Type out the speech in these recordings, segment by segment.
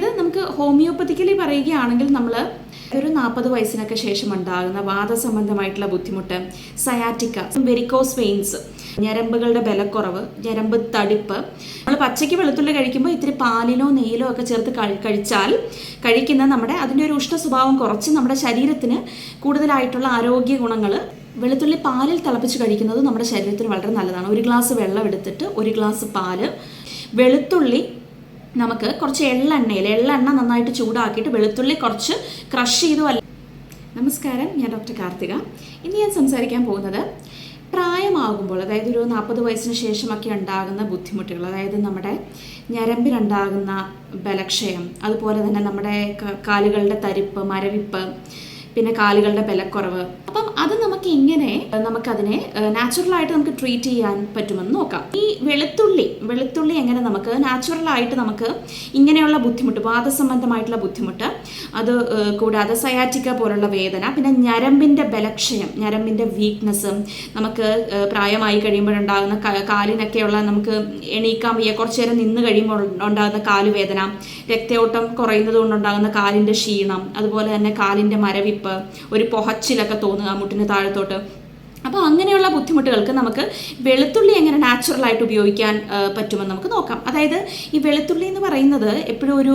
അതായത് നമുക്ക് ഹോമിയോപ്പത്തിക്കലി പറയുകയാണെങ്കിൽ നമ്മൾ ഒരു നാൽപ്പത് വയസ്സിനൊക്കെ ശേഷം ഉണ്ടാകുന്ന വാദസംബന്ധമായിട്ടുള്ള ബുദ്ധിമുട്ട് സയാറ്റിക്ക വെരിക്കോസ് വെയിൻസ് ഞരമ്പുകളുടെ ബലക്കുറവ് ഞരമ്പ് തടിപ്പ്. നമ്മൾ പച്ചയ്ക്ക് വെളുത്തുള്ളി കഴിക്കുമ്പോൾ ഇത്തിരി പാലിലോ നെയ്യിലോ ഒക്കെ ചേർത്ത് കഴിച്ചാൽ കഴിക്കുന്ന നമ്മുടെ അതിന്റെ ഒരു ഉഷ്ണ സ്വഭാവം കുറച്ച് നമ്മുടെ ശരീരത്തിന് കൂടുതലായിട്ടുള്ള ആരോഗ്യ ഗുണങ്ങൾ വെളുത്തുള്ളി പാലിൽ തിളപ്പിച്ച് കഴിക്കുന്നത് നമ്മുടെ ശരീരത്തിന് വളരെ നല്ലതാണ്. ഒരു ഗ്ലാസ് വെള്ളം എടുത്തിട്ട് ഒരു ഗ്ലാസ് പാൽ വെളുത്തുള്ളി നമുക്ക് കുറച്ച് എള്ളെണ്ണയിൽ എള്ളെണ്ണ നന്നായിട്ട് ചൂടാക്കിയിട്ട് വെളുത്തുള്ളി കുറച്ച് ക്രഷ് ചെയ്തു അല്ല നമസ്കാരം ഞാൻ ഡോക്ടർ കാർത്തിക. ഇന്ന് ഞാൻ സംസാരിക്കാൻ പോകുന്നത് പ്രായമാകുമ്പോൾ അതായത് ഒരു നാൽപ്പത് വയസ്സിന് ശേഷമൊക്കെ ഉണ്ടാകുന്ന ബുദ്ധിമുട്ടുകൾ അതായത് നമ്മുടെ ഞരമ്പിനുണ്ടാകുന്ന ബലക്ഷയം അതുപോലെ തന്നെ നമ്മുടെ കാലുകളുടെ തരിപ്പ് മരവിപ്പ് പിന്നെ കാലുകളുടെ ബലക്കുറവ്. അപ്പം അത് നമുക്ക് എങ്ങനെ നമുക്കതിനെ നാച്ചുറൽ ആയിട്ട് നമുക്ക് ട്രീറ്റ് ചെയ്യാൻ പറ്റുമെന്ന് നോക്കാം. ഈ വെളുത്തുള്ളി വെളുത്തുള്ളി എങ്ങനെ നമുക്ക് നാച്ചുറൽ ആയിട്ട് നമുക്ക് ഇങ്ങനെയുള്ള ബുദ്ധിമുട്ട് വാദസംബന്ധമായിട്ടുള്ള ബുദ്ധിമുട്ട് അത് കൂടാതെ സയാറ്റിക്ക പോലുള്ള വേദന പിന്നെ ഞരമ്പിന്റെ ബലക്ഷയം ഞരമ്പിന്റെ വീക്ക്നെസ് നമുക്ക് പ്രായമായി കഴിയുമ്പോഴുണ്ടാകുന്ന കാലിനൊക്കെയുള്ള നമുക്ക് എണീക്കാൻ വയ്യ കുറച്ചു നേരം നിന്ന് കഴിയുമ്പോൾ ഉണ്ടാകുന്ന കാലുവേദന രക്തയോട്ടം കുറയുന്നത് കൊണ്ടുണ്ടാകുന്ന കാലിന്റെ ക്ഷീണം അതുപോലെ തന്നെ കാലിന്റെ മരവിപ്പ് ഒരു പൊഹച്ചിലൊക്കെ തോന്നുക മുട്ടിന് താഴത്തോട്ട്. അപ്പോൾ അങ്ങനെയുള്ള ബുദ്ധിമുട്ടുകൾക്ക് നമുക്ക് വെളുത്തുള്ളി എങ്ങനെ നാച്ചുറലായിട്ട് ഉപയോഗിക്കാൻ പറ്റുമെന്ന് നമുക്ക് നോക്കാം. അതായത് ഈ വെളുത്തുള്ളി എന്ന് പറയുന്നത് എപ്പോഴും ഒരു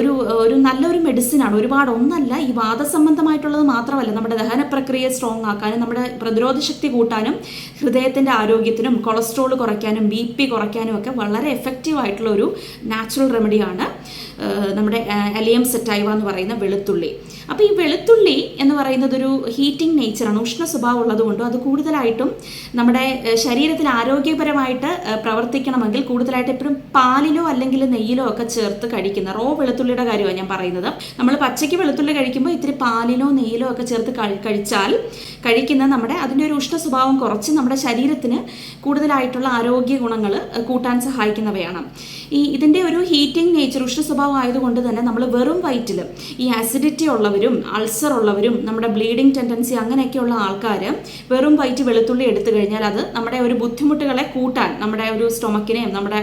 ഒരു ഒരു നല്ലൊരു മെഡിസിനാണ് ഒരുപാട് ഒന്നല്ല ഈ വാദസംബന്ധമായിട്ടുള്ളത് മാത്രമല്ല. നമ്മുടെ ദഹന പ്രക്രിയ സ്ട്രോങ് ആക്കാനും നമ്മുടെ പ്രതിരോധ ശക്തി കൂട്ടാനും ഹൃദയത്തിന്റെ ആരോഗ്യത്തിനും കൊളസ്ട്രോൾ കുറയ്ക്കാനും ബി പി കുറയ്ക്കാനും ഒക്കെ വളരെ എഫക്റ്റീവ് ആയിട്ടുള്ള ഒരു നാച്ചുറൽ റെമഡിയാണ് നമ്മുടെ അലിയം സെറ്റൈവ എന്ന് പറയുന്ന വെളുത്തുള്ളി. അപ്പോൾ ഈ വെളുത്തുള്ളി എന്ന് പറയുന്നത് ഒരു ഹീറ്റിംഗ് നേച്ചറാണ് ഉഷ്ണ സ്വഭാവം ഉള്ളതുകൊണ്ടും അത് കൂടുതലായിട്ടും നമ്മുടെ ശരീരത്തിൽ ആരോഗ്യപരമായിട്ട് പ്രവർത്തിക്കണമെങ്കിൽ കൂടുതലായിട്ട് എപ്പോഴും പാലിലോ അല്ലെങ്കിൽ നെയ്യിലോ ഒക്കെ ചേർത്ത് കഴിക്കുന്ന റോ വെളുത്തുള്ളിയുടെ കാര്യമാണ് ഞാൻ പറയുന്നത്. നമ്മൾ പച്ചയ്ക്ക് വെളുത്തുള്ളി കഴിക്കുമ്പോൾ ഇത്തിരി പാലിലോ നെയ്യിലോ ഒക്കെ ചേർത്ത് കഴിച്ചാൽ കഴിക്കുന്ന നമ്മുടെ അതിന്റെ ഒരു ഉഷ്ണ സ്വഭാവം കുറച്ച് നമ്മുടെ ശരീരത്തിന് കൂടുതലായിട്ടുള്ള ആരോഗ്യ ഗുണങ്ങൾ കൂട്ടാൻ സഹായിക്കുന്നവയാണ്. ഈ ഇതിന്റെ ഒരു ഹീറ്റിംഗ് നേച്ചർ ഉഷ്ണ സ്വഭാവം ആയതുകൊണ്ട് തന്നെ നമ്മൾ വെറും വയറ്റിൽ ഈ ആസിഡിറ്റി ഉള്ളവരും അൾസർ ഉള്ളവരും നമ്മുടെ ബ്ലീഡിംഗ് ടെൻഡൻസി അങ്ങനെയൊക്കെയുള്ള ആൾക്കാർ വെറും വയറ്റ് വെളുത്തുള്ളി എടുത്തു കഴിഞ്ഞാൽ അത് നമ്മുടെ ഒരു ബുദ്ധിമുട്ടുകളെ കൂട്ടാൻ നമ്മുടെ ഒരു സ്റ്റൊമക്കിനെയും നമ്മുടെ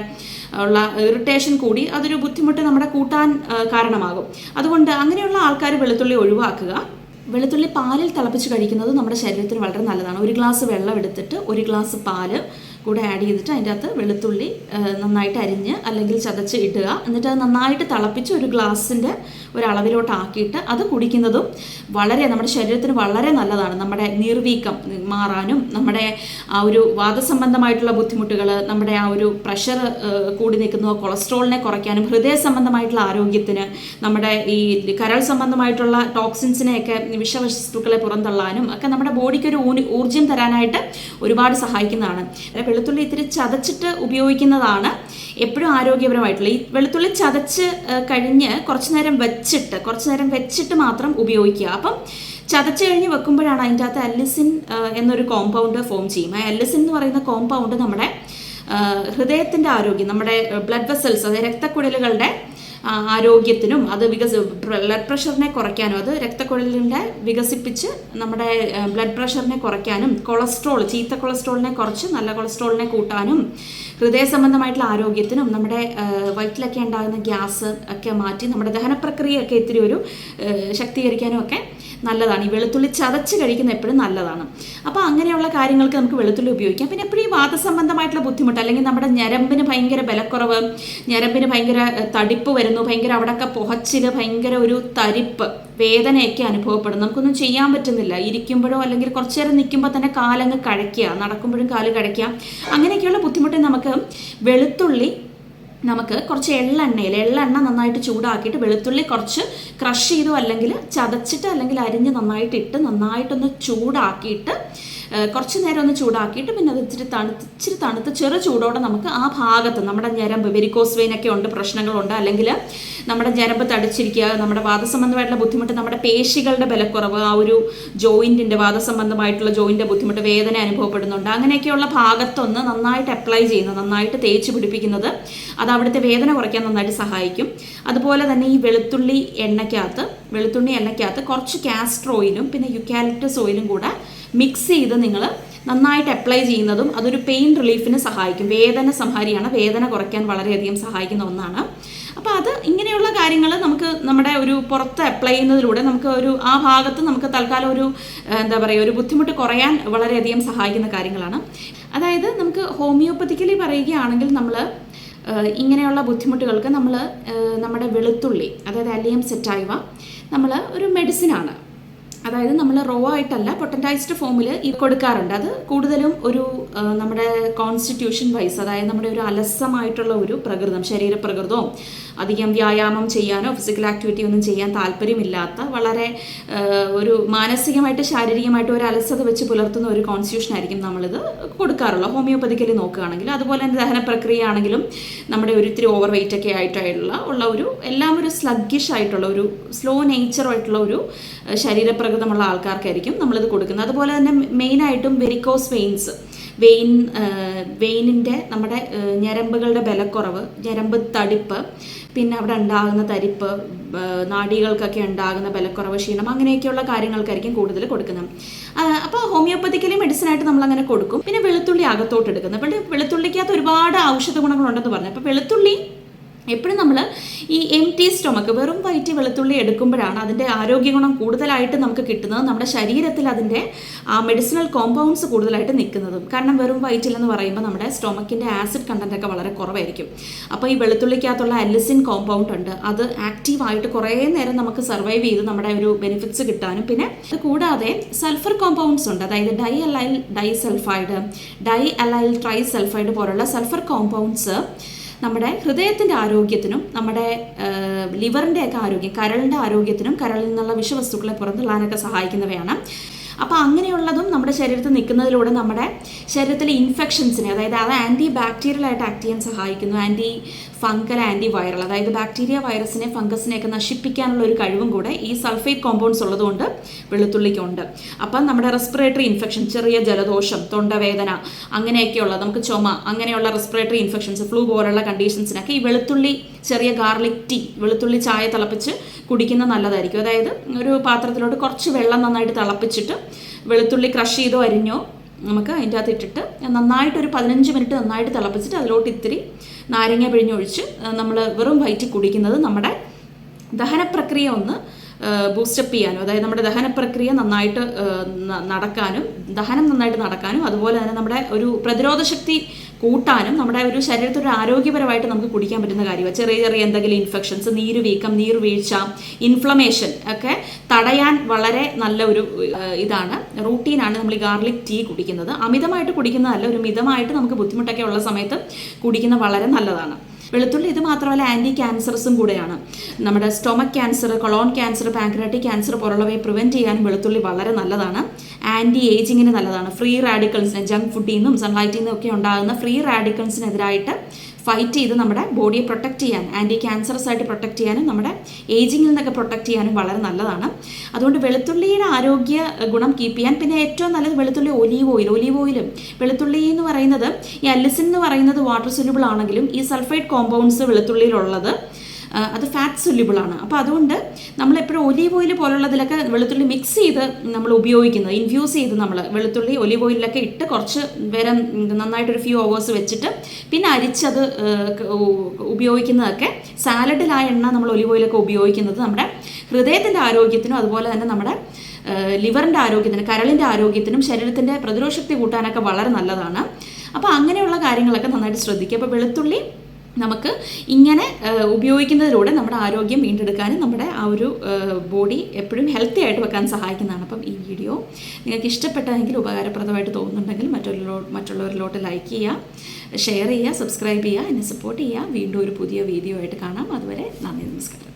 ഉള്ള ഇറിറ്റേഷൻ കൂടി അതൊരു ബുദ്ധിമുട്ട് നമ്മുടെ കൂട്ടാൻ കാരണമാകും. അതുകൊണ്ട് അങ്ങനെയുള്ള ആൾക്കാർ വെളുത്തുള്ളി ഒഴിവാക്കുക. വെളുത്തുള്ളി പാലിൽ തിളപ്പിച്ച് കഴിക്കുന്നത് നമ്മുടെ ശരീരത്തിന് വളരെ നല്ലതാണ്. ഒരു ഗ്ലാസ് വെള്ളം എടുത്തിട്ട് ഒരു ഗ്ലാസ് പാൽ കൂടെ ആഡ് ചെയ്തിട്ട് അതിന്റെ അകത്ത് വെളുത്തുള്ളി നന്നായിട്ട് അരിഞ്ഞ് അല്ലെങ്കിൽ ചതച്ച് ഇടുക. എന്നിട്ട് അത് നന്നായിട്ട് തിളപ്പിച്ച് ഒരു ഗ്ലാസിന്റെ ഒരളവിലോട്ട് ആക്കിയിട്ട് അത് കുടിക്കുന്നതും വളരെ നമ്മുടെ ശരീരത്തിന് വളരെ നല്ലതാണ്. നമ്മുടെ നീർവീക്കം മാറാനും നമ്മുടെ ആ ഒരു വാദസംബന്ധമായിട്ടുള്ള ബുദ്ധിമുട്ടുകൾ നമ്മുടെ ആ ഒരു പ്രഷർ കൂടി നിൽക്കുന്ന കൊളസ്ട്രോളിനെ കുറയ്ക്കാനും ഹൃദയ സംബന്ധമായിട്ടുള്ള ആരോഗ്യത്തിന് നമ്മുടെ ഈ കരൾ സംബന്ധമായിട്ടുള്ള ടോക്സിൻസിനെയൊക്കെ വിഷവസ്തുക്കളെ പുറന്തള്ളാനും ഒക്കെ നമ്മുടെ ബോഡിക്ക് ഒരു ഊർജം തരാനായിട്ട് ഒരുപാട് സഹായിക്കുന്നതാണ്. വെളുത്തുള്ളി ഇത്തിരി ചതച്ചിട്ട് ഉപയോഗിക്കുന്നതാണ് എപ്പോഴും ആരോഗ്യപരമായിട്ടുള്ള. ഈ വെളുത്തുള്ളി ചതച്ച് കഴിഞ്ഞ് കുറച്ച് നേരം വെച്ചിട്ട് കുറച്ച് നേരം വെച്ചിട്ട് മാത്രം ഉപയോഗിക്കുക. അപ്പം ചതച്ച് കഴിഞ്ഞ് വെക്കുമ്പോഴാണ് അതിന്റെ അകത്ത് അല്ലിസിൻ എന്നൊരു കോമ്പൗണ്ട് ഫോം ചെയ്യും. ആ അല്ലിസിൻ എന്ന് പറയുന്ന കോമ്പൗണ്ട് നമ്മുടെ ഹൃദയത്തിന്റെ ആരോഗ്യം നമ്മുടെ ബ്ലഡ് വെസൽസ് അതായത് രക്തക്കുഴലുകളുടെ ആരോഗ്യത്തിനും അത് വികസ ബ്ലഡ് പ്രഷറിനെ കുറയ്ക്കാനും അത് രക്തക്കുഴലിന്റെ വികസിപ്പിച്ച് നമ്മുടെ ബ്ലഡ് പ്രഷറിനെ കുറയ്ക്കാനും കൊളസ്ട്രോൾ ചീത്ത കൊളസ്ട്രോളിനെ കുറച്ച് നല്ല കൊളസ്ട്രോളിനെ കൂട്ടാനും ഹൃദയ സംബന്ധമായിട്ടുള്ള ആരോഗ്യത്തിനും നമ്മുടെ വയറ്റിലൊക്കെ ഉണ്ടാകുന്ന ഗ്യാസ് ഒക്കെ മാറ്റി നമ്മുടെ ദഹന പ്രക്രിയയൊക്കെ ഇത്തിരി ഒരു ശക്തീകരിക്കാനും ഒക്കെ നല്ലതാണ്. ഈ വെളുത്തുള്ളി ചതച്ച് കഴിക്കുന്ന എപ്പോഴും നല്ലതാണ്. അപ്പോൾ അങ്ങനെയുള്ള കാര്യങ്ങൾക്ക് നമുക്ക് വെളുത്തുള്ളി ഉപയോഗിക്കാം. പിന്നെ എപ്പോഴും ഈ വാദസംബന്ധമായിട്ടുള്ള ബുദ്ധിമുട്ട് അല്ലെങ്കിൽ നമ്മുടെ ഞരമ്പിന് ഭയങ്കര ബലക്കുറവ് ഞരമ്പിന് ഭയങ്കര തടിപ്പ് വരുന്നു ഭയങ്കര അവിടെയൊക്കെ പുഹച്ചിൽ ഭയങ്കര ഒരു തരിപ്പ് വേദനയൊക്കെ അനുഭവപ്പെടും നമുക്കൊന്നും ചെയ്യാൻ പറ്റുന്നില്ല. ഇരിക്കുമ്പോഴോ അല്ലെങ്കിൽ കുറച്ചു നേരം നിൽക്കുമ്പോൾ തന്നെ കാലങ്ങ് കഴയ്ക്കുക നടക്കുമ്പോഴും കാൽ കഴയ്ക്കുക. അങ്ങനെയൊക്കെയുള്ള ബുദ്ധിമുട്ട് നമുക്ക് വെളുത്തുള്ളി നമുക്ക് കുറച്ച് എള്ളെണ്ണയിൽ എള്ളെണ്ണ നന്നായിട്ട് ചൂടാക്കിയിട്ട് വെളുത്തുള്ളി കുറച്ച് ക്രഷ് ചെയ്തോ അല്ലെങ്കിൽ ചതച്ചിട്ട് അല്ലെങ്കിൽ അരിഞ്ഞ് നന്നായിട്ട് ഇട്ട് നന്നായിട്ടൊന്ന് ചൂടാക്കിയിട്ട് കുറച്ച് നേരം ഒന്ന് ചൂടാക്കിയിട്ട് പിന്നെ അത് ഇച്ചിരി തണുത്ത് ഇച്ചിരി തണുത്ത് ചെറു ചൂടോടെ നമുക്ക് ആ ഭാഗത്ത് നമ്മുടെ ഞരമ്പ് വെരിക്കോസ് വെയിനൊക്കെ ഉണ്ട് പ്രശ്നങ്ങളുണ്ട്. അല്ലെങ്കിൽ നമ്മുടെ ഞരമ്പ് തടിച്ചിരിക്കുക നമ്മുടെ വാദസംബന്ധമായിട്ടുള്ള ബുദ്ധിമുട്ട് നമ്മുടെ പേശികളുടെ ബലക്കുറവ് ആ ഒരു ജോയിന്റിന്റെ വാദസംബന്ധമായിട്ടുള്ള ജോയിന്റെ ബുദ്ധിമുട്ട് വേദന അനുഭവപ്പെടുന്നുണ്ട്. അങ്ങനെയൊക്കെയുള്ള ഭാഗത്തൊന്ന് നന്നായിട്ട് അപ്ലൈ ചെയ്യുന്നത് നന്നായിട്ട് തേച്ച് പിടിപ്പിക്കുന്നത്. അത് അവിടുത്തെ വേദന കുറയ്ക്കാൻ നന്നായിട്ട് സഹായിക്കും. അതുപോലെ തന്നെ ഈ വെളുത്തുള്ളി എണ്ണയ്ക്കകത്ത് വെളുത്തുള്ളി എണ്ണയ്ക്കകത്ത് കുറച്ച് കാസ്റ്റർ ഓയിലും പിന്നെ യുക്കാലിപ്റ്റസ് ഓയിലും കൂടെ മിക്സ് ചെയ്ത് നിങ്ങൾ നന്നായിട്ട് അപ്ലൈ ചെയ്യുന്നതും അതൊരു പെയിൻ റിലീഫിന് സഹായിക്കും. വേദന സംഹാരിയാണ്. വേദന കുറയ്ക്കാൻ വളരെയധികം സഹായിക്കുന്ന ഒന്നാണ്. അപ്പോൾ അത് ഇങ്ങനെയുള്ള കാര്യങ്ങൾ നമുക്ക് നമ്മുടെ ഒരു പുറത്ത് അപ്ലൈ ചെയ്യുന്നതിലൂടെ നമുക്ക് ഒരു ആ ഭാഗത്ത് നമുക്ക് തൽക്കാലം ഒരു എന്താ പറയുക ഒരു ബുദ്ധിമുട്ട് കുറയാൻ വളരെയധികം സഹായിക്കുന്ന കാര്യങ്ങളാണ്. അതായത് നമുക്ക് ഹോമിയോപ്പത്തിക്കലി പറയുകയാണെങ്കിൽ നമ്മൾ ഇങ്ങനെയുള്ള ബുദ്ധിമുട്ടുകൾക്ക് നമ്മൾ നമ്മുടെ വെളുത്തുള്ളി അതായത് അലിയം സെറ്റായവ നമ്മൾ ഒരു മെഡിസിനാണ് അതായത് നമ്മൾ റോ ആയിട്ടല്ല പൊട്ടന്റൈസ്ഡ് ഫോമിൽ ഈ കൊടുക്കാറുണ്ട്. അത് കൂടുതലും ഒരു നമ്മുടെ കോൺസ്റ്റിറ്റ്യൂഷൻ വൈസ് അതായത് നമ്മുടെ ഒരു അലസമായിട്ടുള്ള ഒരു പ്രകൃതം ശരീരപ്രകൃതവും. അധികം വ്യായാമം ചെയ്യാനോ ഫിസിക്കൽ ആക്ടിവിറ്റി ഒന്നും ചെയ്യാൻ താല്പര്യമില്ലാത്ത വളരെ ഒരു മാനസികമായിട്ട് ശാരീരികമായിട്ട് ഒരു അലസത വെച്ച് പുലർത്തുന്ന ഒരു കോൺസ്റ്റിറ്റ്യൂഷൻ ആയിരിക്കും നമ്മളിത് കൊടുക്കാറുള്ളത്. ഹോമിയോപ്പതിക്കലി നോക്കുകയാണെങ്കിൽ അതുപോലെ തന്നെ ദഹന പ്രക്രിയ ആണെങ്കിലും നമ്മുടെ ഒരു ഇത്തിരി ഓവർ വെയിറ്റ് ഒക്കെ ആയിട്ടുള്ള ഉള്ള ഒരു എല്ലാം ഒരു സ്ലഗ്ഗിഷ് ആയിട്ടുള്ള ഒരു സ്ലോ നേച്ചറായിട്ടുള്ള ഒരു ശരീരപ്രകൃതമുള്ള ആൾക്കാർക്കായിരിക്കും നമ്മളിത് കൊടുക്കുന്നത്. അതുപോലെ തന്നെ മെയിനായിട്ടും വെരിക്കോസ് വെയിൻസ് വെയിൻ വെയിനിന്റെ നമ്മുടെ ഞരമ്പുകളുടെ ബലക്കുറവ് ഞരമ്പ് തടിപ്പ് പിന്നെ അവിടെ ഉണ്ടാകുന്ന തരിപ്പ് നാഡികൾക്കൊക്കെ ഉണ്ടാകുന്ന ബലക്കുറവ് ക്ഷീണം അങ്ങനെയൊക്കെയുള്ള കാര്യങ്ങൾക്കായിരിക്കും കൂടുതൽ കൊടുക്കുന്നത്. അപ്പോൾ ഹോമിയോപ്പതിക്കലി മെഡിസിനായിട്ട് നമ്മൾ അങ്ങനെ കൊടുക്കും. പിന്നെ വെളുത്തുള്ളി അകത്തോട്ട് എടുക്കുന്നത്. അപ്പോൾ വെളുത്തുള്ളിക്കകത്ത് ഒരുപാട് ഔഷധ ഗുണങ്ങളുണ്ടെന്ന് പറഞ്ഞു. അപ്പോൾ വെളുത്തുള്ളി എപ്പോഴും നമ്മൾ ഈ എം ടി സ്റ്റൊമക്ക് വെറും വയറ്റി വെളുത്തുള്ളി എടുക്കുമ്പോഴാണ് അതിന്റെ ആരോഗ്യഗുണം കൂടുതലായിട്ട് നമുക്ക് കിട്ടുന്നത്. നമ്മുടെ ശരീരത്തിൽ അതിന്റെ മെഡിസിനൽ കോമ്പൗണ്ട്സ് കൂടുതലായിട്ട് നിൽക്കുന്നതും. കാരണം വെറും വയറ്റിലെന്ന് പറയുമ്പോൾ നമ്മുടെ സ്റ്റൊമക്കിന്റെ ആസിഡ് കണ്ടന്റ് ഒക്കെ വളരെ കുറവായിരിക്കും. അപ്പോൾ ഈ വെളുത്തുള്ളിക്കകത്തുള്ള അലിസിൻ കോമ്പൗണ്ട് ഉണ്ട്. അത് ആക്റ്റീവായിട്ട് കുറേ നേരം നമുക്ക് സർവൈവ് ചെയ്ത് നമ്മുടെ ഒരു ബെനിഫിറ്റ്സ് കിട്ടാനും. പിന്നെ അത് കൂടാതെ സൾഫർ കോമ്പൗണ്ട്സ് ഉണ്ട്. അതായത് diallyl disulphide diallyl trisulphide പോലുള്ള സൾഫർ കോമ്പൗണ്ട്സ് നമ്മുടെ ഹൃദയത്തിന്റെ ആരോഗ്യത്തിനും നമ്മുടെ ലിവറിന്റെയൊക്കെ ആരോഗ്യം കരളിന്റെ ആരോഗ്യത്തിനും കരളിൽ നിന്നുള്ള വിഷവസ്തുക്കളെ പുറന്തള്ളാനൊക്കെ സഹായിക്കുന്നവയാണ്. അപ്പോൾ അങ്ങനെയുള്ളതും നമ്മുടെ ശരീരത്തിൽ നിൽക്കുന്നതിലൂടെ നമ്മുടെ ശരീരത്തിലെ ഇൻഫെക്ഷൻസിനെ അതായത് അത് ആന്റി ബാക്ടീരിയൽ ആയിട്ട് ആക്ട് ചെയ്യാൻ സഹായിക്കുന്നു. ആന്റി ഫംഗൽ ആന്റി വൈറൽ അതായത് ബാക്ടീരിയ വൈറസിനെ ഫംഗസിനെയൊക്കെ നശിപ്പിക്കാനുള്ള ഒരു കഴിവും കൂടെ ഈ സൾഫേറ്റ് കോമ്പൗണ്ട്സ് ഉള്ളതുകൊണ്ട് വെളുത്തുള്ളിക്കുണ്ട്. അപ്പം നമ്മുടെ റെസ്പിറേറ്ററി ഇൻഫെക്ഷൻ ചെറിയ ജലദോഷം തൊണ്ടവേദന അങ്ങനെയൊക്കെയുള്ള നമുക്ക് ചുമ അങ്ങനെയുള്ള റെസ്പിറേറ്ററി ഇൻഫെക്ഷൻസ് ഫ്ലൂ പോലുള്ള കണ്ടീഷൻസിനൊക്കെ ഈ വെളുത്തുള്ളി ചെറിയ ഗാർലിക് ടീ വെളുത്തുള്ളി ചായ തിളപ്പിച്ച് കുടിക്കുന്നത് നല്ലതായിരിക്കും. അതായത് ഒരു പാത്രത്തിലോട്ട് കുറച്ച് വെള്ളം നന്നായിട്ട് തിളപ്പിച്ചിട്ട് വെളുത്തുള്ളി ക്രഷ് ചെയ്തോ അരിഞ്ഞോ നമുക്ക് അതിന്റെ അകത്ത് ഇട്ടിട്ട് നന്നായിട്ട് ഒരു പതിനഞ്ച് മിനിറ്റ് നന്നായിട്ട് തിളപ്പിച്ചിട്ട് അതിലോട്ട് ഇത്തിരി നാരങ്ങ പിഴിഞ്ഞൊഴിച്ച് നമ്മൾ വെറും വയറ്റി കുടിക്കുന്നത് നമ്മുടെ ദഹനപ്രക്രിയ ഒന്ന് ബൂസ്റ്റപ്പ് ചെയ്യാനും അതായത് നമ്മുടെ ദഹനപ്രക്രിയ നന്നായിട്ട് നടക്കാനും ദഹനം നന്നായിട്ട് നടക്കാനും അതുപോലെ തന്നെ നമ്മുടെ ഒരു പ്രതിരോധ ശക്തി കൂട്ടാനും നമ്മുടെ ഒരു ശരീരത്തിൽ ഒരു ആരോഗ്യപരമായിട്ട് നമുക്ക് കുടിക്കാൻ പറ്റുന്ന കാര്യമാണ്. ചെറിയ ചെറിയ എന്തെങ്കിലും ഇൻഫെക്ഷൻസ് നീരുവീക്കം നീർവീഴ്ച ഇൻഫ്ലമേഷൻ ഒക്കെ തടയാൻ വളരെ നല്ല ഒരു ഇതാണ്. റൂട്ടീനാണ് നമ്മൾ ഈ ഗാർലിക് ടീ കുടിക്കുന്നത്. അമിതമായിട്ട് കുടിക്കുന്നതല്ല ഒരു മിതമായിട്ട് നമുക്ക് ബുദ്ധിമുട്ടൊക്കെ ഉള്ള സമയത്ത് കുടിക്കുന്ന വളരെ നല്ലതാണ്. വെളുത്തുള്ളി ഇത് മാത്രമല്ല ആന്റി ക്യാൻസർസും കൂടെയാണ്. നമ്മുടെ stomach cancer colon cancer pancreatic cancer പോലുള്ളവയെ prevent ചെയ്യാനും വെളുത്തുള്ളി വളരെ നല്ലതാണ്. ആന്റി ഏജിങ്ങിന് നല്ലതാണ് ഫ്രീ റാഡിക്കൽസിന് ജങ്ക് ഫുഡിൽ നിന്നും സൺലൈറ്റിൽ നിന്നും ഒക്കെ ഉണ്ടാകുന്ന ഫ്രീ റാഡിക്കൽസിനെതിരായിട്ട് ഫൈറ്റ് ചെയ്ത് നമ്മുടെ ബോഡിയെ പ്രൊട്ടക്ട് ചെയ്യാൻ ആന്റി ക്യാൻസറസ് ആയിട്ട് പ്രൊട്ടക്ട് ചെയ്യാനും നമ്മുടെ ഏജിങ്ങിൽ നിന്നൊക്കെ പ്രൊട്ടക്ട് ചെയ്യാനും വളരെ നല്ലതാണ്. അതുകൊണ്ട് വെളുത്തുള്ളിയുടെ ആരോഗ്യ ഗുണം കീപ്പ് ചെയ്യാൻ പിന്നെ ഏറ്റവും നല്ലത് വെളുത്തുള്ളി ഒലീവ് ഓയിൽ ഒലീവ് ഓയിലും വെളുത്തുള്ളി എന്ന് പറയുന്നത് ഈ അലിസിൻ എന്ന് പറയുന്നത് വാട്ടർ സൊല്യൂബിൾ ആണെങ്കിലും ഈ സൾഫൈഡ് കോമ്പൗണ്ട്സ് വെളുത്തുള്ളിയിലുള്ളത് അത് ഫാറ്റ് സൊല്യൂബിൾ ആണ്. അപ്പോൾ അതുകൊണ്ട് നമ്മൾ എപ്പോഴും ഒലീവ് ഓയിൽ പോലുള്ളതിലൊക്കെ വെളുത്തുള്ളി മിക്സ് ചെയ്ത് നമ്മൾ ഉപയോഗിക്കുന്നത്. ഇൻഫ്യൂസ് ചെയ്ത് നമ്മൾ വെളുത്തുള്ളി ഒലീവ് ഓയിലൊക്കെ ഇട്ട് കുറച്ച് നേരം നന്നായിട്ടൊരു ഫ്യൂ അവേഴ്സ് വെച്ചിട്ട് പിന്നെ അരിച്ചത് ഉപയോഗിക്കുന്നതൊക്കെ ക- ആ സാലഡിലായ എണ്ണ നമ്മൾ ഒലീവ് ഓയിലൊക്കെ ഉപയോഗിക്കുന്നത് നമ്മുടെ ഹൃദയത്തിന്റെ ആരോഗ്യത്തിനും അതുപോലെ തന്നെ നമ്മുടെ ലിവറിന്റെ ആരോഗ്യത്തിന് കരളിന്റെ ആരോഗ്യത്തിനും ശരീരത്തിന്റെ പ്രതിരോധശക്തി കൂട്ടാനൊക്കെ വളരെ നല്ലതാണ്. അപ്പോൾ അങ്ങനെയുള്ള കാര്യങ്ങളൊക്കെ നന്നായിട്ട് ശ്രദ്ധിക്കുക. അപ്പോൾ വെളുത്തുള്ളി നമുക്ക് ഇങ്ങനെ ഉപയോഗിക്കുന്നതിലൂടെ നമ്മുടെ ആരോഗ്യം വീണ്ടെടുക്കാനും നമ്മുടെ ആ ഒരു ബോഡി എപ്പോഴും ഹെൽത്തി ആയിട്ട് വെക്കാൻ സഹായിക്കുന്നതാണ്. അപ്പം ഈ വീഡിയോ നിങ്ങൾക്ക് ഇഷ്ടപ്പെട്ടതെങ്കിൽ ഉപകാരപ്രദമായിട്ട് തോന്നുന്നുണ്ടെങ്കിൽ മറ്റുള്ള മറ്റുള്ളവരിലോട്ട് ലൈക്ക് ചെയ്യുക ഷെയർ ചെയ്യുക സബ്സ്ക്രൈബ് ചെയ്യുക എന്നെ സപ്പോർട്ട് ചെയ്യുക വീണ്ടും ഒരു പുതിയ വീഡിയോ ആയിട്ട് കാണാം. അതുവരെ നന്ദി നമസ്കാരം.